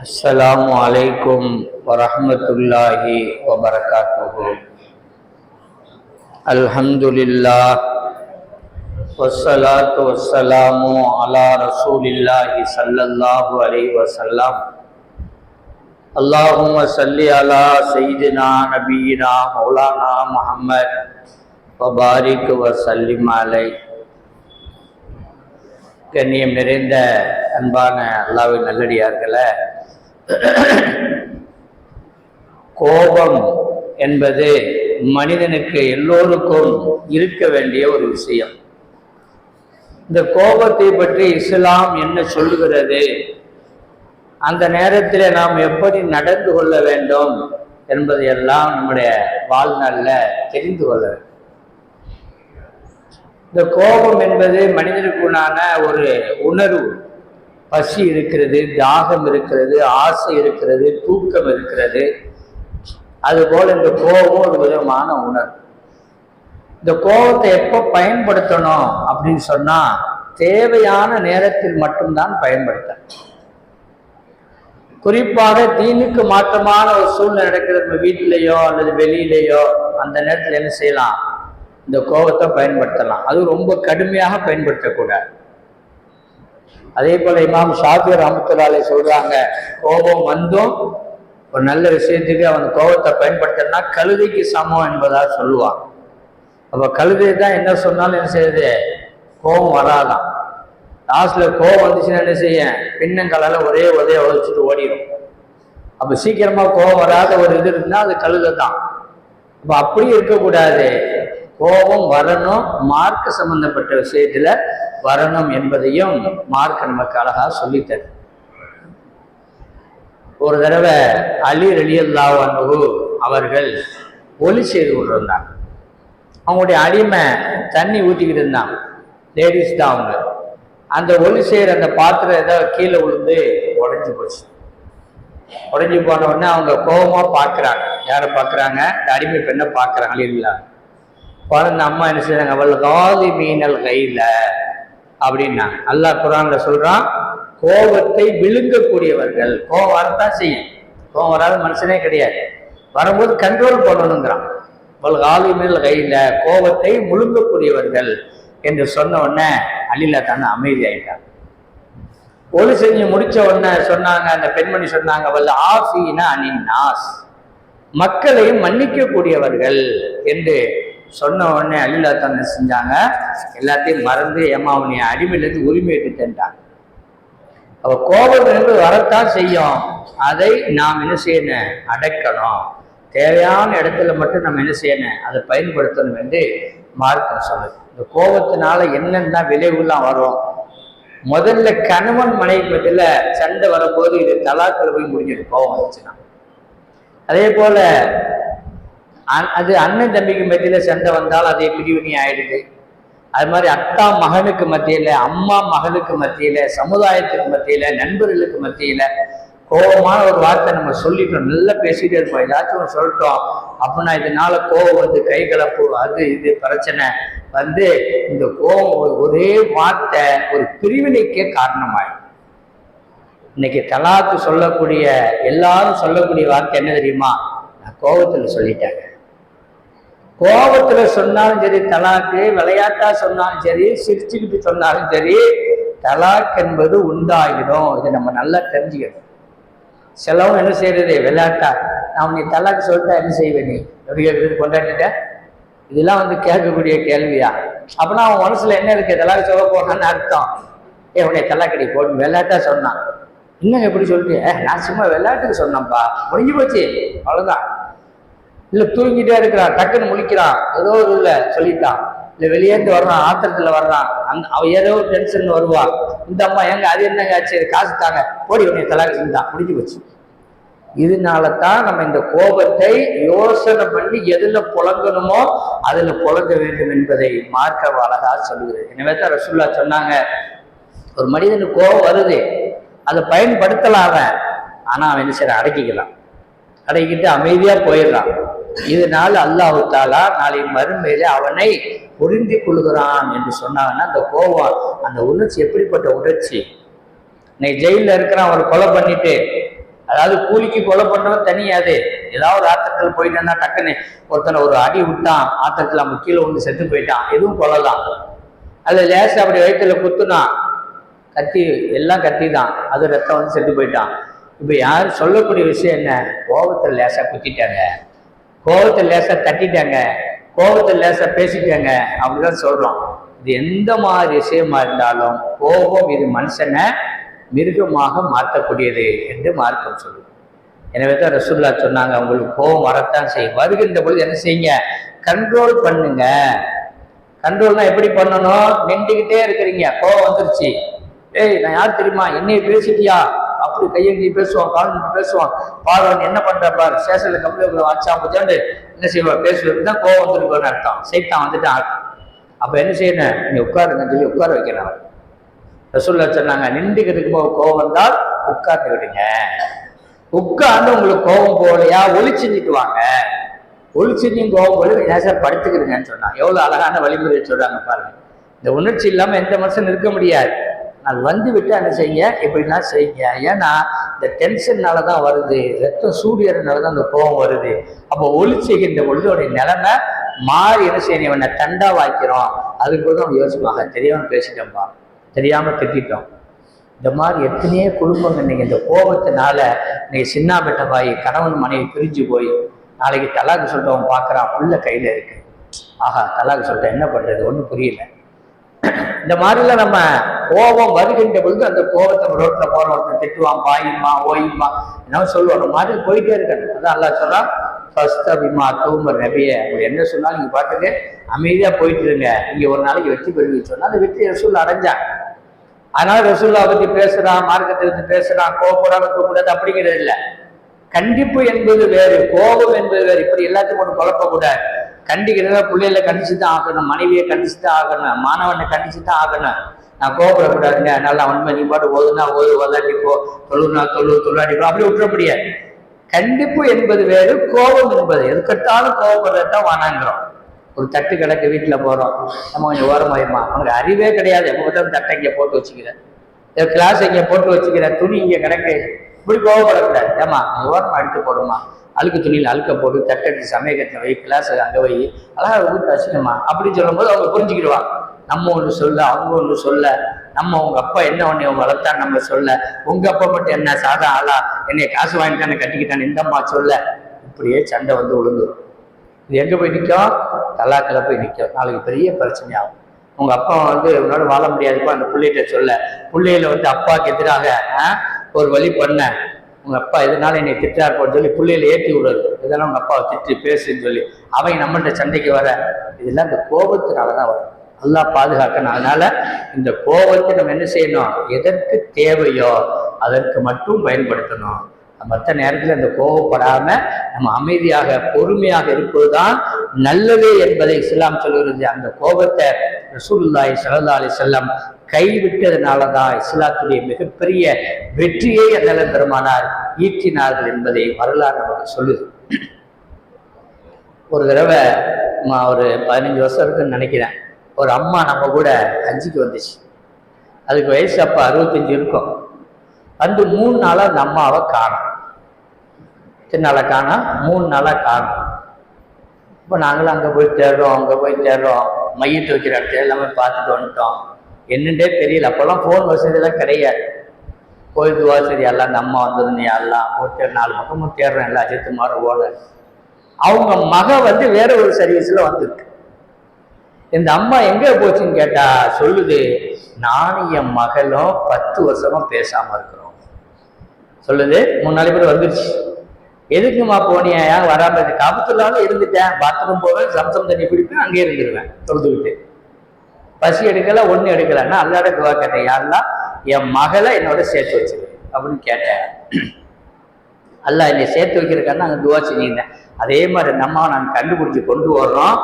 السلام علیکم ورحمۃ اللہ وبرکاتہ۔ الحمد للہ وسلاۃ وسلام علی رسول اللہ صلی اللہ علیہ وسلم۔ اللهم صل على سيدنا نبينا مولانا محمد وبارك وسلم عليه கண்ணியம் நிறைந்த அன்பான அல்லாவின் நல்லடியார்களே கோபம் என்பது மனிதனுக்கு எல்லோருக்கும் இருக்க வேண்டிய ஒரு விஷயம் இந்த கோபத்தை பற்றி இஸ்லாம் என்ன சொல்லுகிறது அந்த நேரத்தில் நாம் எப்படி நடந்து கொள்ள வேண்டும் என்பதையெல்லாம் நம்முடைய வாழ்நாளில் தெரிந்து கொள்ள வேண்டும். இந்த கோபம் என்பது மனிதனுக்குண்டான ஒரு உணர்வு. பசி இருக்கிறது தாகம் இருக்கிறது ஆசை இருக்கிறது தூக்கம் இருக்கிறது. அதுபோல் இந்த கோபம் ஒரு விதமான உணர்வு. இந்த கோபத்தை எப்போ பயன்படுத்தணும் அப்படின்னு சொன்னால் தேவையான நேரத்தில் மட்டும்தான் பயன்படுத்த குறிப்பாக தீனுக்கு மாற்றமான ஒரு சூழ்நிலை நடக்கிறது நம்ம வீட்டிலேயோ அல்லது வெளியிலேயோ அந்த நேரத்தில் என்ன செய்யலாம்? இந்த கோபத்தை பயன்படுத்தலாம். அது ரொம்ப கடுமையாக பயன்படுத்தக்கூடாது. அதே போல இமாம் ஷாபி ரஹமத்துல்லாலே சொல்றாங்க கோபம் வந்தும் ஒரு நல்ல விஷயத்துக்கு அவன் கோபத்தை பயன்படுத்தினா கழுதைக்கு சமம் என்பதாக சொல்லுவான். அப்போ கழுதை தான் என்ன சொன்னாலும் என்ன செய்யுது? கோபம் வராதான் லாஸ்ட்ல கோவம் வந்துச்சுன்னா என்ன செய்ய? பின்னங்களால ஒரே உதய உதச்சிட்டு ஓடிடும் அப்ப சீக்கிரமா கோபம் வராத ஒரு இது இருந்தா அது கழுதை தான் அப்ப அப்படி இருக்கக்கூடாது. கோபம் வரணும் மார்க்க சம்பந்தப்பட்ட விஷயத்துல வரணும் என்பதையும் மார்க் நமக்கு அழகா சொல்லித்தரு. ஒரு தடவை அலி ரலியல்லாஹு அவர்கள் ஒலி செய்து கொண்டிருந்தாங்க. அவங்களுடைய அடிமை தண்ணி ஊற்றிக்கிட்டு இருந்தாங்க. லேடிஸ் தான் அவங்க. அந்த ஒளி செய்கிற அந்த பாத்திரம் ஏதோ கீழே விழுந்து உடஞ்சி போச்சு. உடஞ்சி போன உடனே அவங்க கோபமா பார்க்குறாங்க யாரை பார்க்குறாங்க இந்த அடிமை பெண்ணை பார்க்குறாங்க இல்லைங்களா? குழந்த அம்மா என்ன செய்றாங்க? அவள் காலி மீனல் கையில் அப்படின்னா அல்லாஹ் குரான்ல சொல்றான் கோபத்தை விழுங்கக்கூடியவர்கள் கோபம் வரத்தான் செய்யும். கோபம் வராத மனுஷனே கிடையாது. வரும்போது கண்ட்ரோல் பண்ணணுங்கிறான். அவள் காலி மீனல் கையில் கோபத்தை முழுங்கக்கூடியவர்கள் என்று சொன்ன உடனே அலிலா தானே அமைதி ஒழு செஞ்சு முடிச்ச உடனே சொன்னாங்க அந்த பெண்மணி சொன்னாங்க வல்ல ஆஃபீனா அனி நாஸ். மக்களையும் மன்னிக்கக்கூடியவர்கள் என்று சொன்ன உடனே அலிலா தானே செஞ்சாங்க? எல்லாத்தையும் மறந்து ஏமா அடிமையிலேருந்து உரிமை எடுத்துட்டாங்க அவ கோபம் வரத்தான் செய்யும். அதை நாம் என்ன செய்யணும்? அடைக்கணும். தேவையான இடத்துல மட்டும் நம்ம என்ன செய்யணும்? அதை பயன்படுத்தணும் என்று மார்க்கம் சொல்லுது. இந்த கோபத்தினால என்னென்ன விளைவுலாம் வரும். முதல்ல கணவன் மனைவி பற்றில சண்டை வரும்போது இது தலாக்கில் போய் முடிஞ்சது கோபம் வந்துச்சுன்னா. அதே போல அ- அது அண்ணன் தம்பிக்கு மத்தியில சண்டை வந்தால் அதே பிரிவினை ஆயிடுது. அது மாதிரி அத்தா மகனுக்கு மத்தியில அம்மா மகளுக்கு மத்தியில சமுதாயத்துக்கு மத்தியில நண்பர்களுக்கு மத்தியில கோபமான ஒரு வார்த்தை நம்ம சொல்லிட்டோம். நல்லா பேசிட்டே இருப்போம். ஏதாச்சும் சொல்லிட்டோம் அப்படின்னா இதனால கோபம் வந்து கை கலப்பு அது இது பிரச்சனை. வந்து இந்த கோபம் ஒரு- ஒரே வார்த்தை ஒரு பிரிவினைக்கே காரணமாயிடும். இன்னைக்கு தலாக்கு சொல்லக்கூடிய எல்லாரும் சொல்லக்கூடிய வார்த்தை என்ன தெரியுமா? நான் கோபத்துல சொல்லிட்டேங்க. கோபத்துல சொன்னாலும் சரி தலாக்கு விளையாட்டா சொன்னாலும் சரி சிரிச்சுக்கிட்டு சொன்னாலும் சரி தலாக் என்பது உண்டாகிடும் இதை நம்ம நல்லா தெரிஞ்சுக்கணும். செலவும் என்ன செய்யறது? விளையாட்டா? நான் நீ தலாக்கு சொல்லிட்டா என்ன செய்வேன் நீ? எப்படி கொண்டாடிட்ட இதெல்லாம் வந்து கேட்கக்கூடிய கேள்வியா? அப்படின்னா அவன் மனசுல என்ன இருக்கு? தலாக்கு சொல்ல போனான்னு அர்த்தம். ஏ உடைய தலாக்கடி போட்டு விளையாட்டா சொன்னான். இன்னும் எப்படி சொல்லிட்டு? நான் சும்மா விளையாட்டுக்கு சொன்னேன்ப்பா. முடிஞ்சு போச்சு. அவ்வளோதான் இல்லை தூங்கிட்டே இருக்கிறான். டக்குன்னு முழிக்கிறான். ஏதோ ஒரு இல்ல சொல்லிட்டான். இல்லை வெளியேந்து வர்றான் ஆத்திரத்தில் வர்றான். அந்த அவள் ஏதோ ஒரு டென்ஷன் வருவான் இந்த அம்மா எங்க அது என்னங்க ஆச்சு? காசு தாங்க. போடி உன்னை தலாக்கு செஞ்சான் முடிஞ்சு போச்சு. இதனால தான் நம்ம இந்த கோபத்தை யோசனை பண்ணி எதுல புழங்கணுமோ அதுல புழங்க வேண்டும் என்பதை மார்க்க அழகா சொல்லுகிறது எனவே தான் ரசுல்லா சொன்னாங்க ஒரு மனிதனுக்கு கோபம் வருது அதை பயன்படுத்தலாம். அவன் ஆனா அவன் என்ன செய்ய அடக்கிக்கலாம் அடக்கிட்டு அமைதியா போயிடுறான். இதனால் அல்லாஹு தாலா நாளை மறுமையில அவனை புரிந்து கொள்கிறான் என்று சொன்னாங்கன்னா அந்த கோபம் அந்த உணர்ச்சி எப்படிப்பட்ட உணர்ச்சி? இன்னைக்கு ஜெயிலில் இருக்கிறான் அவரை கொலை பண்ணிட்டு. அதாவது கூலிக்கு கொலை பண்ணவன் தனியாது ஏதாவது ஒரு ஆத்திரத்தில் போயிட்டேன்னா டக்குன்னு ஒருத்தனை ஒரு அடி விட்டான் ஆத்திரத்தில் அவன் கீழே ஒன்று செத்து போயிட்டான். எதுவும் கொல்லலாம். அதில் லேசாக அப்படி வயிற்றுல குத்துனான் கத்தி எல்லாம் கத்தி தான் அது ரத்தம் வந்து செத்து போயிட்டான். இப்போ யார் சொல்லக்கூடிய விஷயம் என்ன? கோபத்தில் லேசாக குத்திட்டாங்க. கோபத்தை லேசா தட்டிட்டாங்க. கோபத்தில் லேசா பேசிட்டாங்க. அப்படிதான் சொல்றோம். இது எந்த மாதிரி விஷயமா இருந்தாலும் கோபம் இது மனுஷனை மிருகமாக மாற்றக்கூடியது என்று மார்க்கம் சொல்லுது. எனவே தான் ரசூல்லா சொன்னாங்க உங்களுக்கு கோபம் வரத்தான் செய்யும். வருகின்ற பொழுது என்ன செய்யுங்க? கண்ட்ரோல் பண்ணுங்க. கண்ட்ரோல்னா எப்படி பண்ணணும்? நின்றுக்கிட்டே இருக்கிறீங்க. கோபம் வந்துருச்சு. ஏய் நான் யார் தெரியுமா? என்னைய பேசிட்டியா? அப்படி கையெழுதி பேசுவான் காலஞ்சி பேசுவான். பார்வன் என்ன பண்ற பாரு. ஸ்டேஷன்ல கம்பெனி வச்சா முச்சாண்டு என்ன செய்வா பேசுவது தான் கோவம் வந்துருக்கோன்னு அர்த்தம். சைத்தான் வந்துட்டான் அர்த்தம். அப்ப என்ன செய்யணும்? நீ உட்காருங்கன்னு சொல்லி உட்கார வைக்கிறேன் அவர் ரசூல்லா சொன்னாங்க நின்றுக்கிறதுக்கு போக கோவம் வந்தால் உட்கார்ந்து விடுங்க. உட்கார்ந்து உங்களுக்கு கோபம் போகலையா? ஒளி செஞ்சுட்டு வாங்க. ஒளி கோபம் போல நேசம் படுத்துக்கிறீங்கன்னு சொன்னாங்க எவ்வளவு அழகான வழிமுறை சொல்றாங்க பாருங்க. இந்த உணர்ச்சி இல்லாம எந்த மனுஷன் இருக்க முடியாது. அது வந்து விட்டு என்ன செய்யுங்க? எப்படின்னா செய்யுங்க. ஏன்னா இந்த டென்ஷன்னால தான் வருது. ரத்தம் சூடியறனால தான் அந்த கோபம் வருது. அப்போ ஒளி செய்கின்ற பொழுது அவருடைய நிலைமை மாறி என்ன செய்யணும்? இவனை தண்டா வாய்க்கிறோம் அதுக்கு கூட அவன் யோசிப்பாங்க தெரியாம பேசிட்டோம்பா. தெரியாம திட்டிட்டோம். இந்த மாதிரி எத்தனையோ குடும்பங்கள் இன்னைக்கு இந்த கோபத்தினால இன்னைக்கு சின்ன பெட்டவாயி கணவன் மனைவி பிரிஞ்சு போய் நாளைக்கு தலாக்கு சொல்லிட்டவன் பார்க்குறான் புள்ள கையில் இருக்கு. ஆஹா தலாக்கு சொல்லிட்டேன் என்ன பண்றது? ஒன்றும் புரியல. இந்த மாதிரிலாம் நம்ம கோபம் வருகின்ற பொழுது அந்த கோபத்தை ரோட்டில் போற ஒருத்தன் திட்டுவான் பாயுமா ஓயுமா என்ன சொல்லுவோம் அந்த மாதிரி போயிட்டே இருக்கணும். அதான் அல்லா சொல்றான் ஃபர்ஸ்ட் அபிமா தூமர் நபிய. அவர் என்ன சொன்னாலும் நீங்கள் பாட்டுக்கு அமைதியா போயிட்டு இருங்க. நீங்க ஒரு நாளைக்கு வெற்றி பெறுவி சொன்னா அந்த வெற்றி ரசூல் அடைஞ்சான். அதனால ரசூல்லா பத்தி பேசுறான் மார்க்கத்தை பத்தி பேசுறான் கோபப்படாம கூப்பிடாது அப்படிங்கிறது இல்லை. கண்டிப்பு என்பது வேறு கோபம் என்பது வேறு. இப்படி எல்லாத்தையும் ஒன்று குழப்பக்கூடாது. கண்டிக்கிறத பிள்ளைகளை கண்டிச்சு தான் ஆகணும் மனைவியை கண்டிச்சு தான் ஆகணும் மாணவனை கண்டிச்சு தான் ஆகணும். நான் கோபப்படக்கூடாதுங்க. நல்லா உண்மை நீ பாட்டு ஓதுனா ஓது ஓதாட்டி தொழுனா தொழு தொழிலாடி அப்படி விட்டுற முடியாது கண்டிப்பு என்பது வேறு கோபம் என்பது. எதுக்கட்டாலும் கோபப்படுறதான் வானாங்கிறோம். ஒரு தட்டு கிடக்கு வீட்டில் போகிறோம் நம்ம கொஞ்சம் ஓரமாயமா அவனுக்கு அறிவே கிடையாது. எப்போ பார்த்தாலும் தட்டை இங்கே போட்டு வச்சுக்கிறேன். கிளாஸ் இங்கே போட்டு வச்சுக்கிறேன். துணி இங்கே கிடக்கு. இப்படி கோவப்படக்கூடாது ஏமா ஓரமாக எடுத்து போடுமா அழுக்கு துணியில் அழுக்க போட்டு தட்டெடுத்து சமயக்கத்தை வை கிளாஸ் அங்கே வை. அழகாக வீட்டு வச்சுக்கமா அப்படின்னு சொல்லும்போது அவங்க புரிஞ்சுக்கிடுவாங்க நம்ம ஒன்று சொல்ல அவங்க ஒன்று சொல்ல. நம்ம உங்க அப்பா என்ன ஒன்று வளர்த்தான்னு நம்ம சொல்ல. உங்க அப்பா மட்டும் என்ன சாதா ஆளா? என்னை காசு வாங்கிட்டானே கட்டிக்கிட்டான்னு இந்தம்மா சொல்ல. இப்படியே சண்டை வந்து விழுந்துடும் இது எங்கே போய் நிற்கும் தலாக்கில் போய் நிற்கும் நாளைக்கு பெரிய பிரச்சனையாகும். உங்க அப்பா வந்து உன்னோட வாழ முடியாதுப்பா அந்த பிள்ளைகிட்ட சொல்ல. பிள்ளைகளை வந்து அப்பாவுக்கு எதிராக ஆ, ஒரு வழி பண்ண. உங்கள் அப்பா எதனால என்னை திட்டார் திட்டாருப்பான்னு சொல்லி பிள்ளையில ஏற்றி விடுறது. இதெல்லாம் உங்கள் அப்பாவை திட்டி பேசுன்னு சொல்லி அவன் நம்மள்ட்ட சண்டைக்கு வர. இதெல்லாம் இந்த கோபத்தினால தான் வரும். நல்லா பாதுகாக்கணும். அதனால இந்த கோபத்தை நம்ம என்ன செய்யணும்? எதற்கு தேவையோ அதற்கு மட்டும் பயன்படுத்தணும். மற்ற நேரத்தில் அந்த கோபப்படாம நம்ம அமைதியாக பொறுமையாக இருப்பதுதான் நல்லது என்பதை இஸ்லாம் சொல்கிறது அந்த கோபத்தை ரசூல்லாய் ஸல்லல்லாஹு அலி செல்லம் கைவிட்டதுனால தான் இஸ்லாத்துடைய மிகப்பெரிய வெற்றியை அந்த பெருமானார் ஈற்றினார்கள் என்பதை வரலாறு நமக்கு சொல்லுது. ஒரு தடவை ஒரு பதினஞ்சு வருஷம் இருக்குன்னு நினைக்கிறேன். ஒரு அம்மா நம்ம கூட அஞ்சுக்கு வந்துச்சு. அதுக்கு வயசு அப்போ அறுபத்தஞ்சு இருக்கும். வந்து மூணு நாளாக அந்த அம்மாவை காணும். நாளை காணோம் மூணு நாளாக காணும். இப்போ நாங்களும் அங்கே போய் தேடுறோம் அங்கே போய் தேடுறோம். மையத்து வைக்கிற இடத்துல எல்லாமே பார்த்துட்டு வந்துட்டோம். என்னென்றே தெரியல. அப்போல்லாம் ஃபோன் வசதியெல்லாம் கிடையாது. போய் துவா சரி எல்லாம் அந்த அம்மா வந்தது நீ எல்லாம் போட்டு நாலு பக்கமும் தேடுறேன் எல்லா அஜித்து மாற ஓட. அவங்க மக வந்து வேற ஒரு சர்வீஸில் வந்திருக்கு. இந்த அம்மா எங்கே போச்சுன்னு கேட்டா சொல்லுது நானும் என் மகளும் பத்து வருஷமா பேசாம இருக்கிறோம். சொல்லுது மூணு நாலு பேர் வந்துருச்சு. எதுக்குமா போனியா ஏன் வராமல் இது காபத்துள்ளாலும் இருந்துட்டேன் பாத்ரூம் போவேன் சம்சம் தண்ணி பிடிப்பேன் அங்கேயே இருந்துருவேன் தொழுதுகிட்டு பசி எடுக்கல ஒன்று எடுக்கலன்னா அல்லாட துவா கேட்டேன் யாரெல்லாம்? என் மகளை என்னோட சேர்த்து வச்சிரு அப்படின்னு கேட்டேன். அல்ல என்னை சேர்த்து வைக்கிறக்கான்னு அங்கே துவா செஞ்சிருந்தேன். அதே மாதிரி நம்ம நாங்கள் கண்டுபிடிச்சி கொண்டு வர்றோம்.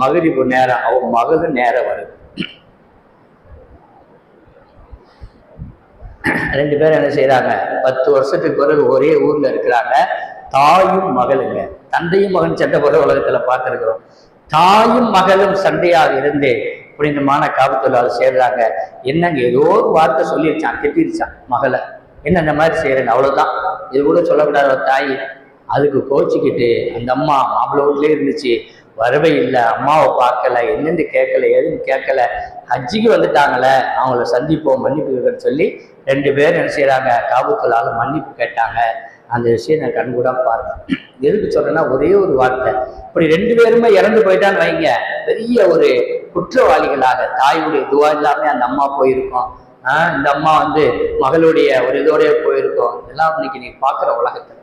மகரிப்பு நேரம் அவன் மகளும் நேரம் வருது ரெண்டு பேரும் என்ன செய்கிறாங்க பத்து வருஷத்துக்கு பிறகு ஒரே ஊர்ல இருக்கிறாங்க. தாயும் மகளுங்க. தந்தையும் மகன் சண்டை போகிற உலகத்துல பார்த்துருக்குறோம். தாயும் மகளும் சண்டையாக இருந்து புனிதமான காவல்துறையால் சேர்றாங்க. என்னங்க ஏதோ ஒரு வார்த்தை சொல்லிருச்சான் திட்டிருச்சான் மகளை. என்ன இந்த மாதிரி செய்யறேன் அவ்வளோதான் இது கூட சொல்லக்கூடாது ஒரு தாய். அதுக்கு கோச்சிக்கிட்டு அந்த அம்மா மாப்பிள்ள வீட்லேயே இருந்துச்சு. வரவே இல்லை அம்மாவை பார்க்கல என்னென்னு கேட்கல எதுன்னு கேட்கல. ஹஜ்ஜிக்கு வந்துட்டாங்களே அவங்கள சந்திப்போம் மன்னிப்பு சொல்லி ரெண்டு பேரும் என்ன செய்கிறாங்க காபத்துள்ளால மன்னிப்பு கேட்டாங்க. அந்த விஷயம் நான் கண்கூடாக பார்த்தேன் எதுக்கு சொல்றேன்னா ஒரே ஒரு வார்த்தை. இப்படி ரெண்டு பேருமே இறந்து போயிட்டான்னு வைங்க. பெரிய ஒரு குற்றவாளிகளாக தாயுடைய துவா இல்லாமல் அந்த அம்மா போயிருக்கோம். ஆஹ் இந்த அம்மா வந்து மகளுடைய ஒரு இதோடய போயிருக்கோம். இதெல்லாம் இன்னைக்கு நீ பார்க்குற உலகத்தில்.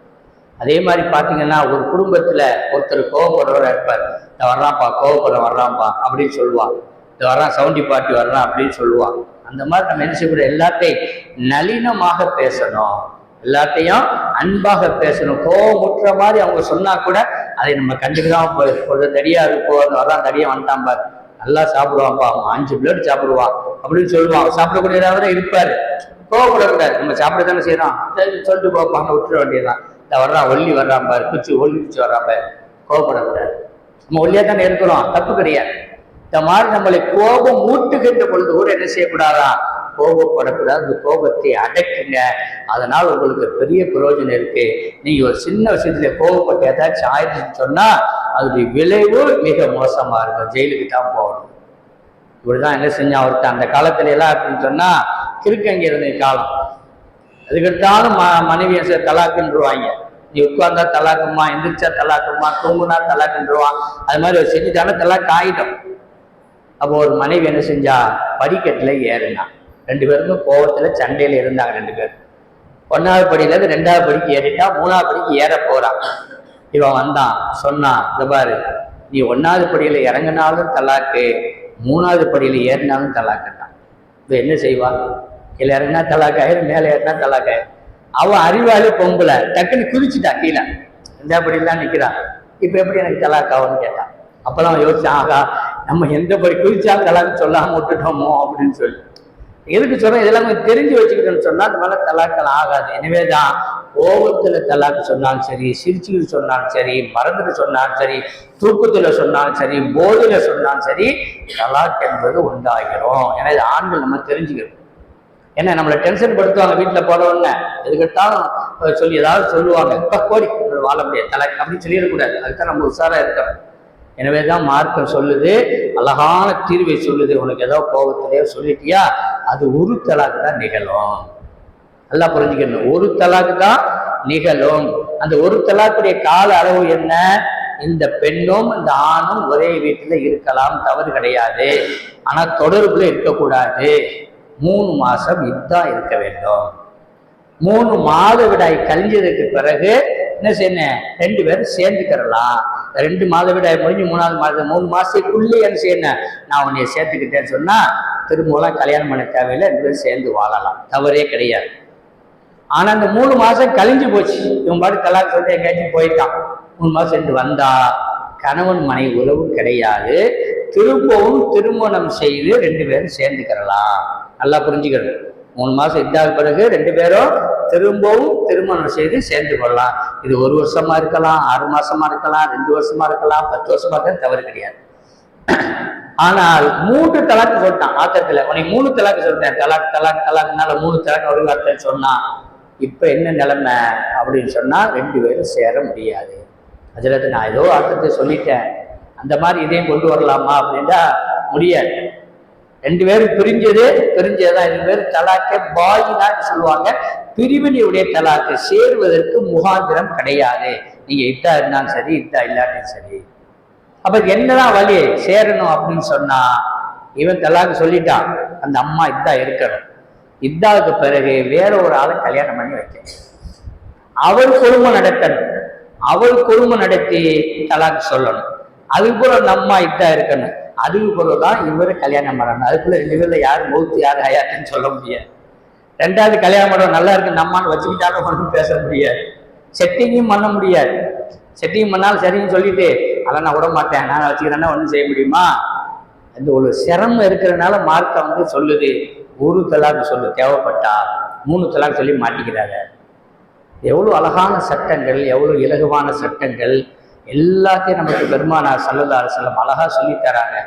அதே மாதிரி பார்த்தீங்கன்னா ஒரு குடும்பத்துல ஒருத்தர் கோவப்படுறவராக இருப்பார். இந்த வர்றான்ப்பா கோவப்படுற வர்றான்ப்பா அப்படின்னு சொல்லுவான். இந்த வர்றான் சவுண்டி பாட்டி வர்றான் அப்படின்னு சொல்லுவான். அந்த மாதிரி நம்ம என்ன செய்யக்கூடாது? எல்லாத்தையும் நளினமாக பேசணும். எல்லாத்தையும் அன்பாக பேசணும். கோபமுற்ற மாதிரி அவங்க சொன்னா கூட அதை நம்ம கண்டுக்குதான் போயிடும் கொஞ்சம் தடியா இருப்போ அதான் தடியா வந்துட்டான் பாரு. நல்லா சாப்பிடுவான்ப்பா அவன் அஞ்சு பிளேட் சாப்பிடுவான் அப்படின்னு சொல்லுவான். சாப்பிடக்கூடியதாக இருப்பாரு. கோவப்படக்கூடாது. நம்ம சாப்பிட தானே செய்யறோம் சொல்லிட்டு போப்பாங்க விட்டுற வேண்டியதுதான். இந்த வர்றான் ஒல்லி வர்றான் பாரு. குச்சி ஒல்லி குச்சி வர்றான் பாரு. கோவப்படக்கூடாது. நம்ம ஒல்லியா தானே இருக்கிறோம். தப்பு கிடையாது. இந்த மாதிரி நம்மளை கோபம் ஊட்டுகின்ற பொழுது கூட என்ன செய்யக்கூடாதா? கோபப்படக்கூடாது அந்த கோபத்தை அடக்குங்க. அதனால் உங்களுக்கு பெரிய பிரயோஜனம் இருக்கு. நீங்க ஒரு சின்ன விஷயத்துல கோபப்பட்டு ஏதாச்சும் ஆயிடுச்சுன்னு சொன்னா அதோடைய விளைவு மிக மோசமா இருக்கும். ஜெயிலுக்கு தான் போகணும். இப்படிதான் என்ன செஞ்சா ஒருத்தன் அந்த காலத்துல எல்லாம் அப்படின்னு சொன்னா கிறுக்கங்க காலம். அதுக்கடுத்தாலும் ம மனைவியை சார் தலாக்குன்றுவாங்க. நீ உட்கார்ந்தா தலாக்குமா எந்திரிச்சா தலாக்குமா தூங்குனா தலாக்குன்றுவான். அது மாதிரி ஒரு செஞ்சுட்டாலும் தலாக்கு ஆகிட்டோம் அப்போ ஒரு மனைவி என்ன செஞ்சா படிக்கட்டுல ஏறினா. ரெண்டு பேருமே கோவத்துல சண்டையில இருந்தாங்க ரெண்டு பேரும். ஒன்னாவது படியில இருந்து ரெண்டாவது படிக்கு ஏறிட்டா மூணாவது படிக்கு ஏற போறான் இவன் வந்தான் சொன்னான் இந்த பாரு நீ ஒன்னாவது படியில இறங்கினாலும் தலாக்கு மூணாவது படியில ஏறினாலும் தலாக்குட்டான். இப்ப என்ன செய்வா? கீழே இறங்கினா தலாக்காயிரு மேலே ஏறினா தலாக்காயிரும் அவன் அறிவாளி பொம்பளை டக்குன்னு குதிச்சுட்டா கீழே. இந்த படியெல்லாம் நிக்கிறான் இப்ப எப்படி எனக்கு தலாக்காவன்னு கேட்டான் அப்பெல்லாம் யோசிச்சான் ஆகா நம்ம எந்த படி குதிச்சாலும் தலாக்கு சொல்லாம விட்டுட்டோமோ அப்படின்னு சொல்லி. எதுக்கு சொல்றேன்? இதெல்லாம் தெரிஞ்சு வச்சுக்கிட்டேன்னு சொன்னா அந்த மாதிரி தலாக்கள் ஆகாது. எனவேதான் கோபத்துல தலாக்கு சொன்னாலும் சரி சிரிச்சுக்கிட்டு சொன்னாலும் சரி மறந்துட்டு சொன்னாலும் சரி தூக்கத்துல சொன்னாலும் சரி போதில சொன்னாலும் சரி தலாக் என்பது உண்டாகிறோம் ஏன்னா இது ஆண்கள் நம்ம தெரிஞ்சுக்கிறோம் ஏன்னா நம்மளை டென்ஷன் படுத்துவாங்க வீட்டில் போன எதுக்கிட்டாலும் சொல்லி ஏதாவது சொல்லுவாங்க. இப்போ கோடி வாழ முடியாது. தலை அப்படின்னு சொல்லிடக்கூடாது. அதுதான் நம்ம உஷாராக இருக்கோம் எனவே தான் மார்க்கம் சொல்லுது அழகான தீர்வை சொல்லுது. உனக்கு ஏதோ கோபத்திலேயோ சொல்லிட்டியா? அது ஒரு தலாக்கு தான் நிகழும். நல்லா புரிஞ்சுக்கணும். ஒரு தலாக்கு தான் நிகழும். அந்த ஒரு தலாக்குடைய கால அளவு என்ன? இந்த பெண்ணும் இந்த ஆணும் ஒரே வீட்டில் இருக்கலாம். தவறு கிடையாது. ஆனால் தொடர்புல இருக்கக்கூடாது. மூணு மாதம் இதுதான் இருக்க வேண்டும். மூணு மாத விடாய் கழிஞ்சதுக்கு பிறகு என்ன செய்யணும்? ரெண்டு பேரும் சேர்ந்துக்கிறலாம். ரெண்டு மாத விடாய் முடிஞ்சு மூணாவது மாதம் மூணு மாதத்துக்குள்ளே என்ன செய்யணும்? நான் உன்னைய சேர்த்துக்கிட்டேன்னு சொன்னால் திரும்பலாம் கல்யாணம் பண்ண தேவையில்லை ரெண்டு பேரும் சேர்ந்து வாழலாம். தவறே கிடையாது. ஆனால் அந்த மூணு மாதம் கழிஞ்சு போச்சு. இவன் பாட்டு கல்யாணம் சொல்லிட்டு எங்கேயாச்சும் போயிட்டான். மூணு மாதம் சென்று வந்தா கணவன் மனைவி உறவு கிடையாது. திரும்பவும் திருமணம் செய்து ரெண்டு பேரும் சேர்ந்துக்கிறலாம். நல்லா புரிஞ்சுக்கணும். மூணு மாதம் இதாக பிறகு ரெண்டு பேரும் திரும்பவும் திருமணம் செய்து சேர்ந்து கொள்ளலாம். இது ஒரு வருஷமா இருக்கலாம் ஆறு மாசமா இருக்கலாம் ரெண்டு வருஷமா இருக்கலாம் பத்து வருஷமா இருக்க தவறு கிடையாது. ஆனால் மூன்று தலாக்கு சொல்லிட்டான் ஆக்கத்துல உனக்கு மூணு தலாக்கு சொல்லிட்டேன். தலாக் தலாக் தலாக்குனால மூணு தலாக்கு ஒரு வார்த்தைன்னு சொன்னான் இப்ப என்ன நிலைமை அப்படின்னு சொன்னா ரெண்டு பேரும் சேர முடியாது. அதுல நான் ஏதோ அர்த்தத்தை சொல்லிட்டேன். அந்த மாதிரி இதையும் கொண்டு வரலாமா அப்படின்னா முடியாது. ரெண்டு பேரும் பிரிஞ்சது பிரிஞ்சதுதான். ரெண்டு பேரும் தலாக்க பாயினான்னு சொல்லுவாங்க. பிரிவினையுடைய தலாக்கு சேருவதற்கு முகாந்திரம் கிடையாது. நீங்க இட்டா இருந்தாலும் சரி இட்டா இல்லாட்டியும் சரி. அப்ப என்னதான் வழி? சேரணும் அப்படின்னு சொன்னா இவன் தலாக்கு சொல்லிட்டான். அந்த அம்மா இதா இருக்கணும். இதாவுக்கு பிறகு வேற ஒரு ஆளை கல்யாணம் பண்ணி வைக்க அவள் குடும்பம் நடத்தணும் அவள் குடும்பம் நடத்தி தலாக்கு சொல்லணும். அதுக்கு அந்த அம்மா இதா இருக்கணும். அதுக்கு பிறகு தான் இவரு கல்யாணம் பண்ணணும் அதுக்குள்ள ரெண்டு பேர்ல யார் மௌத்து யார் ஹயாத்துன்னு சொல்ல முடியாது. ரெண்டாவது கல்யாணம் பண்ண நல்லா இருக்கு நம்மான்னு வச்சுக்கிட்டாலும் ஒன்றும் பேச முடியாது. செட்டிங்கும் பண்ண முடியாது. செட்டிங் பண்ணாலும் சரின்னு சொல்லிட்டு அதெல்லாம் நான் விட மாட்டேன் நான் வச்சுக்கிறேன்னா ஒன்றும் செய்ய முடியுமா? அந்த ஒரு சிரமம் இருக்கிறதுனால மார்க்கை வந்து சொல்லுது ஒரு தலாக்கு சொல்லு தேவைப்பட்டா மூணு தலாக்கு சொல்லி மாட்டிக்கிறாங்க. எவ்வளோ அழகான சட்டங்கள் எவ்வளோ இலகுவான சட்டங்கள் எல்லாத்தையும் நமக்கு பெருமானார் சல்லல்லா செல்லம் அழகாக சொல்லித் தராங்க.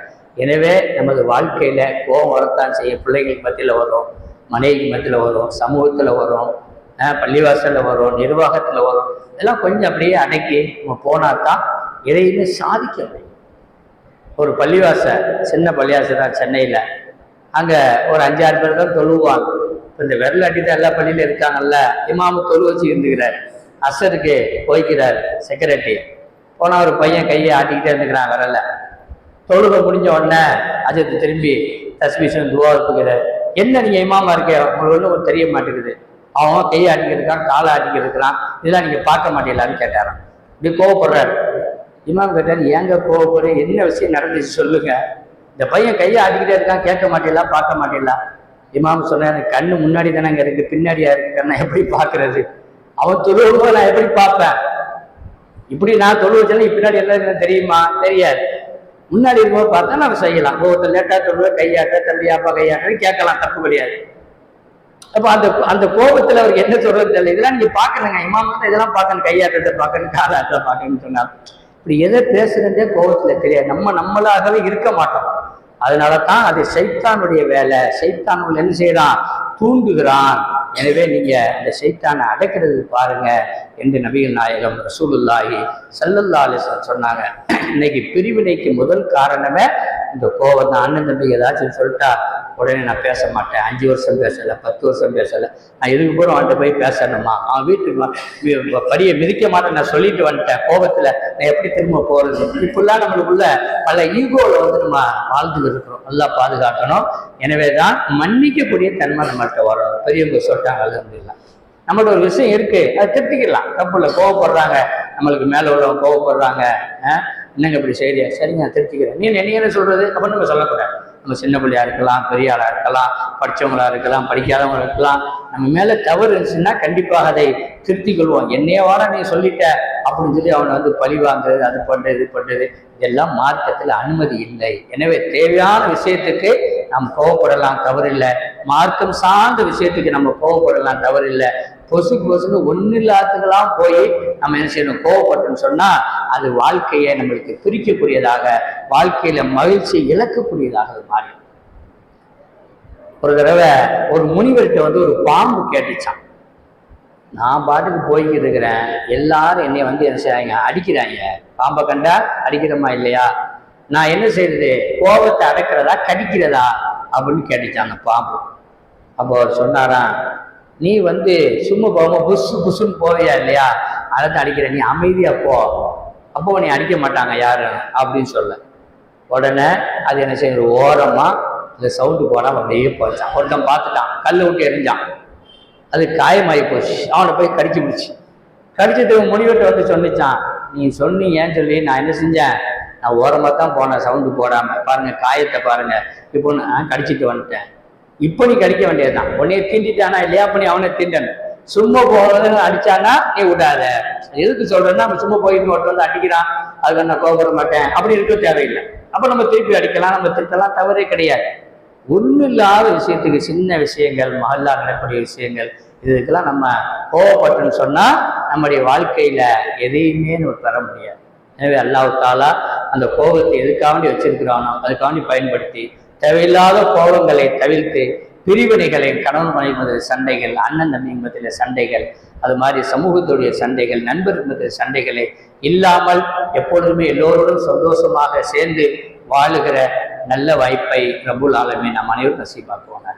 எனவே நமது வாழ்க்கையில் கோபம் வரத்தான் செய்ய பிள்ளைகள் மத்தியில் வரும் மனைவி மத்தியில் வரும் சமூகத்தில் வரும் பள்ளிவாசலில் வரும் நிர்வாகத்தில் வரும். இதெல்லாம் கொஞ்சம் அப்படியே அடக்கி நம்ம போனால் தான் எதையுமே சாதிக்க முடியும். ஒரு பள்ளிவாசல் சின்ன பள்ளிவாசல் தான் சென்னையில். அங்கே ஒரு அஞ்சாறு பேர் தான் தொழுவாங்க. இப்போ இந்த விரல் அட்டி தான் எல்லா பள்ளியில் இருக்காங்கல்ல இமாமு தொழு வச்சு இருந்துக்கிறார். அசருக்கு போய்க்கிறார் செக்ரட்டரி போனால் ஒரு பையன் கையை ஆட்டிக்கிட்டே இருந்துக்கிறான் வரல தொழுக முடிஞ்ச உடனே அஜித் திரும்பி தஸ்மிஷன் துவா இருக்குகிறார் என்ன நீங்க இமாமா இருக்க? உங்களுக்கு ஒன்றும் ஒரு தெரிய மாட்டேங்குது. அவன் கையை ஆட்டிக்கிட்டு இருக்கான் காலை ஆட்டிக்கிட்டு இருக்கிறான். இதெல்லாம் நீங்க பார்க்க மாட்டீங்களான்னு கேட்டாரான் இப்படி கோவப்படுறாரு. இமாம் கேட்டார் ஏங்க கோவப்படுற என்ன விஷயம் நடந்துச்சு சொல்லுங்க. இந்த பையன் கையை ஆட்டிக்கிட்டே இருக்கான் கேட்க மாட்டீங்களா பார்க்க மாட்டீங்களா? இமாம் சொன்னார் கண்ணு முன்னாடி தானே இருக்குது பின்னாடியா இருக்கு கண்ணை எப்படி பார்க்கறது? அவன் தொழுவோம் நான் எப்படி பார்ப்பேன்? இப்படி நான் தொழில் வச்சேன்னா பின்னாடி என்ன தெரியுமா? தெரியாது. முன்னாடி இருக்கும்போது பார்த்தா நம்ம செய்யலாம். ஒவ்வொருத்தர் லேட்டாக தொழுவ கையாட்ட தம்பியாப்பா கையாட்டன்னு கேட்கலாம் தப்பு கிடையாது. அப்போ அந்த அந்த கோபத்தில் அவருக்கு என்ன சொல்றது தெரியல. இதெல்லாம் நீங்க பார்க்கணுங்க. இமாம் இதெல்லாம் பார்க்கணும். கையாட்டத்தை பார்க்கணும் காலாட்டத்தை பார்க்கணும்னு சொன்னார். இப்படி எதை பேசுறதே கோபத்தில் தெரியாது. நம்ம நம்மளாகவே இருக்க மாட்டோம். அதனால தான் அது சைத்தானுடைய வேலை. சைத்தான் உள்ள என்ன செய்யறான் தூண்டுகிறான். எனவே நீங்க அந்த சைத்தான அடைக்கிறது பாருங்க என்று நபிகள் நாயகம் ரசூலுல்லாஹி சல்லல்லா அலிஸ்லாம் சொன்னாங்க. இன்னைக்கு பிரிவினைக்கு முதல் காரணமே இந்த கோபம் தான் அண்ணன் தம்பி ஏதாச்சும் சொல்லிட்டா உடனே நான் பேச மாட்டேன் அஞ்சு வருஷம் பேசலை பத்து வருஷம் பேசலை. நான் இதுக்கு போகிற அவன்கிட்ட போய் பேசணுமா? அவன் வீட்டுக்கு படியை மிதிக்க மாட்டேன் நான் சொல்லிட்டு வந்துட்டேன். கோபத்தில் நான் எப்படி திரும்ப போகிறது இப்படிலாம் நம்மளுக்குள்ள பல ஈகோவில் வந்து நம்ம வாழ்ந்து இருக்கிறோம். நல்லா பாதுகாக்கணும். எனவே தான் மன்னிக்கக்கூடிய தன்மை நம்மள்கிட்ட வரணும். பெரியவங்க சொல்லிட்டாங்க அலமதுல்லாம் நம்மளோட ஒரு விஷயம் இருக்கு. அதை திருத்திக்கலாம். தப்பு இல்லை கோவப்படுறாங்க. நம்மளுக்கு மேலே உள்ளவங்க கோவப்படுறாங்க. என்னங்க இப்படி செய்யறியா சரிங்க நான் திருத்திக்கிறேன். நீ என்ன என்ன சொல்றது? அப்படின்னு நம்ம சொல்லக்கூடாது. நம்ம சின்ன பிள்ளையா இருக்கலாம் பெரிய ஆளா இருக்கலாம் படிச்சவங்களா இருக்கலாம் படிக்காதவங்களா இருக்கலாம் நம்ம மேல தவறு இருந்துச்சுன்னா கண்டிப்பாக அதை திருத்திக் கொள்வோம். என்னைய வாட நீ சொல்லிட்ட அப்படின்னு சொல்லி அவனை வந்து பழி வாங்குறது அது பண்றது இது பண்றது இதெல்லாம் மார்க்கத்தில் அனுமதி இல்லை. எனவே தேவையான விஷயத்துக்கு நாம் கோவப்படலாம் தவறில்லை. மார்க்கம் சார்ந்த விஷயத்துக்கு நம்ம கோவப்படலாம் தவறில்லை. பொசுக்கு பொசுக்கு ஒன்றும் இல்லாததுக்கெல்லாம் போய் நம்ம என்ன செய்யணும் கோவப்பட்டோம்னு சொன்னா அது வாழ்க்கையை நம்மளுக்கு பிரிக்கக்கூடியதாக வாழ்க்கையில மகிழ்ச்சி இழக்கக்கூடியதாக மாறிடும். ஒரு தடவை ஒரு முனிவர்கிட்ட வந்து ஒரு பாம்பு கேட்டுச்சான் நான் பாட்டுக்கு போய்கிட்டு இருக்கிறேன். எல்லாரும் என்னை வந்து என்ன செய்றாங்க அடிக்கிறாங்க. பாம்பை கண்டா அடிக்கிறோமா இல்லையா? நான் என்ன செய்யறது கோபத்தை அடக்கிறதா கடிக்கிறதா? அப்படின்னு கேட்டுச்சான் அந்த பாம்பு. அப்போ அவர் சொன்னாராம் நீ வந்து சும்மா போகாம புசு புசுன்னு போவியா இல்லையா? அதை அடிக்கிற. நீ அமைதியா போ. அப்போ நீ அடிக்க மாட்டாங்க யாரும் அப்படின்னு சொல்ல. உடனே அது என்ன செய்யுது ஓரமா இந்த சவுண்டு போடாம அப்படியே போச்சான் ஒருத்தன் பார்த்துட்டான். கல்லை விட்டு எரிஞ்சான். அது காயமாகி போச்சு. அவனை போய் கடிச்சு பிடிச்சி கடிச்சிட்டு முனிவர்கிட்ட வந்து சொன்னிச்சான். நீ சொன்னீங்கன்னு சொல்லி நான் என்ன செஞ்சேன்? நான் ஓரமாக தான் போனேன். சவுண்டு போடாம. பாருங்க காயத்தை பாருங்க. இப்போ நான் கடிச்சிட்டு வந்துட்டேன். இப்போ நீ கடிக்க வேண்டியதுதான். உன்னைய தீண்டிட்டானா இல்லையா? அப்ப நீ அவனை தீண்டணும். சும்மா போறது அடிச்சானா நீ விடாத. எதுக்கு சொல்றேன்னா நம்ம சும்மா போயிட்டு ஒருத்தர் வந்து அடிக்கிறான். அதுக்கு நான் கோபப்பட மாட்டேன். அப்படி இருக்க தேவையில்லை. அப்ப நம்ம திருப்பி அடிக்கலாம். நம்ம திருத்தலாம். தவறே கிடையாது. ஒன்றும் இல்லாத விஷயத்துக்கு சின்ன விஷயங்கள் மகல்லா நடக்கூடிய விஷயங்கள் இதுக்கெல்லாம் நம்ம கோவப்பட்டோம்னு சொன்னா நம்முடைய வாழ்க்கையில எதையுமே நம்ம பெற முடியாது. எனவே அல்லாவுத்தாலா தாலா அந்த கோபத்தை எதுக்காக வச்சிருக்கிறானோ அதுக்காண்டி பயன்படுத்தி தேவையில்லாத கோபங்களை தவிர்த்து பிரிவினைகளை கணவன் மனைவி சண்டைகள் அண்ணன் தம்பி மத்தியில் சண்டைகள் அது மாதிரி சமூகத்துடைய சண்டைகள் நண்பர்கள் சண்டைகளை இல்லாமல் எப்பொழுதுமே எல்லோரோடும் சந்தோஷமாக சேர்ந்து வாழுகிற நல்ல வாய்ப்பை ரபுல் ஆலமே நம் அனைவரும் நசீபாக்குவாங்க